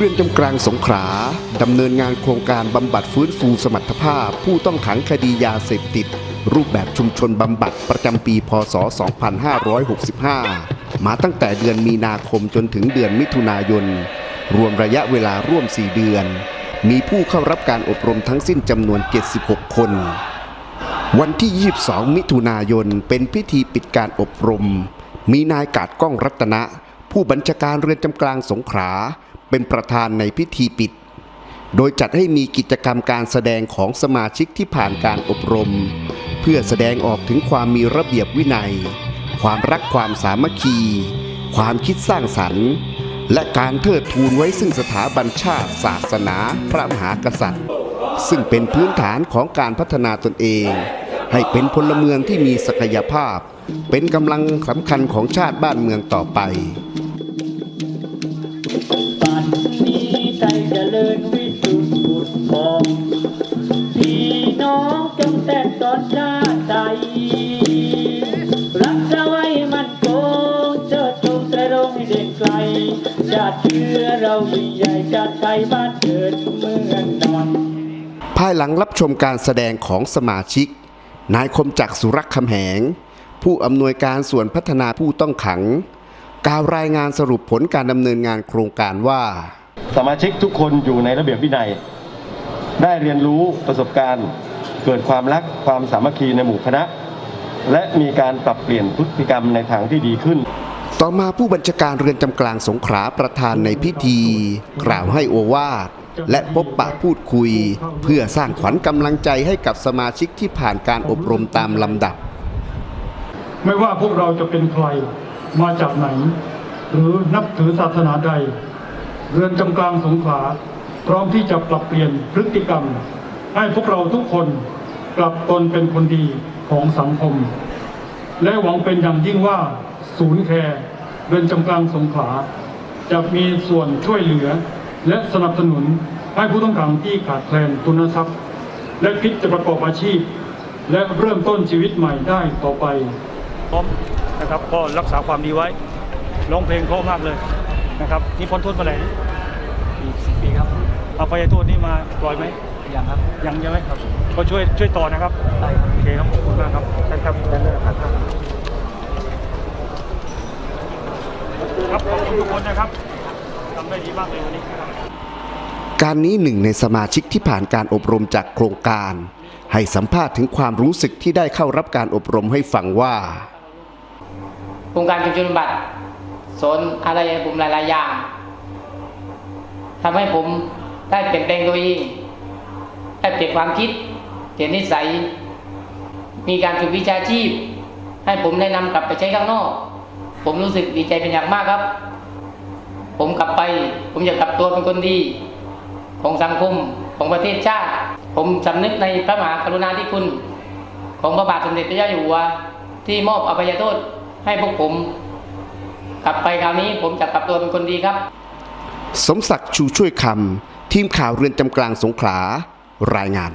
รือนจำกลางสงขลาดำเนินงานโครงการบำบัดฟื้นฟูสมรรถภาพ ผู้ต้องขังคดียาเสพติด รูปแบบชุมชนบำบัดประจำปี พศ 2565 มาตั้งแต่เดือนมีนาคมจนถึงเดือนมิถุนายน รวมระยะเวลาร่วม 4 เดือน มีผู้เข้ารับการอบรมทั้งสิ้นจำนวน 76 คน วันที่ 22 มิถุนายนเป็นพิธีปิดการอบรม มีนายกาดก้องรัตนะ ผู้บัญชาการเรือนจำกลางสงขลา เป็นประธานในพิธีปิด โดยจัดให้มีกิจกรรมการแสดงของสมาชิกที่ผ่านการอบรม เพื่อแสดงออกถึงความมีระเบียบวินัย ความรักความสามัคคี ความคิดสร้างสรรค์ และการเทิดทูนไว้ซึ่งสถาบันชาติ ศาสนา พระมหากษัตริย์ ซึ่งเป็นพื้นฐานของการพัฒนาตนเอง ให้เป็นพลเมืองที่มีศักยภาพ เป็นกำลังสำคัญของชาติบ้านเมืองต่อไป ดพองพี่น้องจงแต่สอนชาติไทยรักษาไว้มันคงเชิดชูสระรงให้เด่นไกล ชาติเชื้อเรายิ่งใหญ่ชาติไทยบ้านเกิดเมืองนอน ภายหลังรับชมการแสดงของสมาชิก นายคมจักสุรักคำแหง ผู้อำนวยการส่วนพัฒนาผู้ต้องขังกล่าวรายงานสรุปผลการดำเนินงานโครงการว่า สมาชิกทุกคนอยู่ในระเบียบวินัย ได้เรียนรู้ประสบการณ์ เกิดความรักความสามัคคีในหมู่คณะ และมีการปรับเปลี่ยนพฤติกรรมในทางที่ดีขึ้น ต่อมาผู้บัญชาการเรือนจำกลางสงขลาประธานในพิธี กล่าวให้โอวาทและพบปะพูดคุย เพื่อสร้างขวัญกำลังใจให้กับสมาชิกที่ผ่านการอบรมตามลำดับ ไม่ว่าพวกเราจะเป็นใครมาจากไหน หรือนับถือศาสนาใด เรือนจำกลางสงขลา พร้อมที่จะปรับเปลี่ยนพฤติกรรม ให้พวกเราทุกคนกลับตนเป็นคนดีของสังคม และหวังเป็นอย่างยิ่งว่าศูนย์แคร์เรือนจำกลางสงขลาจะมีส่วนช่วยเหลือ และสนับสนุนให้ผู้ต้องขังที่ขาดแคลนทุนทรัพย์ และคิดจะประกอบอาชีพ และเริ่มต้นชีวิตใหม่ได้ต่อไปพร้อมนะครับก็รักษาความดีไว้ร้องเพลงเพราะมากเลยนะครับนี่พ้นโทษมาไหนสิบปีครับ อภัยโทษนี่มาปล่อยไหมยังครับยังยังไหมครับก็ช่วยช่วยต่อนะครับได้โอเคครับขอบคุณมากครับท่านครับท่านครับครับขอบคุณทุกคนนะครับทำได้ดีมากเลยวันนี้ครับการนี้หนึ่งในสมาชิกที่ผ่านการอบรมจากโครงการ ให้สัมภาษณ์ถึงความรู้สึกที่ได้เข้ารับการอบรมให้ฟังว่าโครงการชุมชนบำบัตรสอนอะไรให้ผมหลายๆอย่างทำให้ผม ได้เปลี่ยนแปลงตัวเองได้เปลี่ยนความคิดเปลี่ยนนิสัย มีการฝึกวิชาชีพ ให้ผมได้นำกลับไปใช้ข้างนอก ผมรู้สึกดีใจเป็นอย่างมากครับ ผมกลับไป ผมจะกกลับตัวเป็นคนดี ของสังคมของประเทศชาติ ผมสำนึกในพระมหากรุณาธิคุณ ของพระบาทสมเด็จพระเจ้าอยู่หัวที่มอบอภัยโทษให้พวกผม กลับไปคราวนี้ผมจะกลับตัวเป็นคนดีครับ สมศักดิ์ชูช่วยคำ ทีมข่าวเรือนจำกลางสงขลารายงาน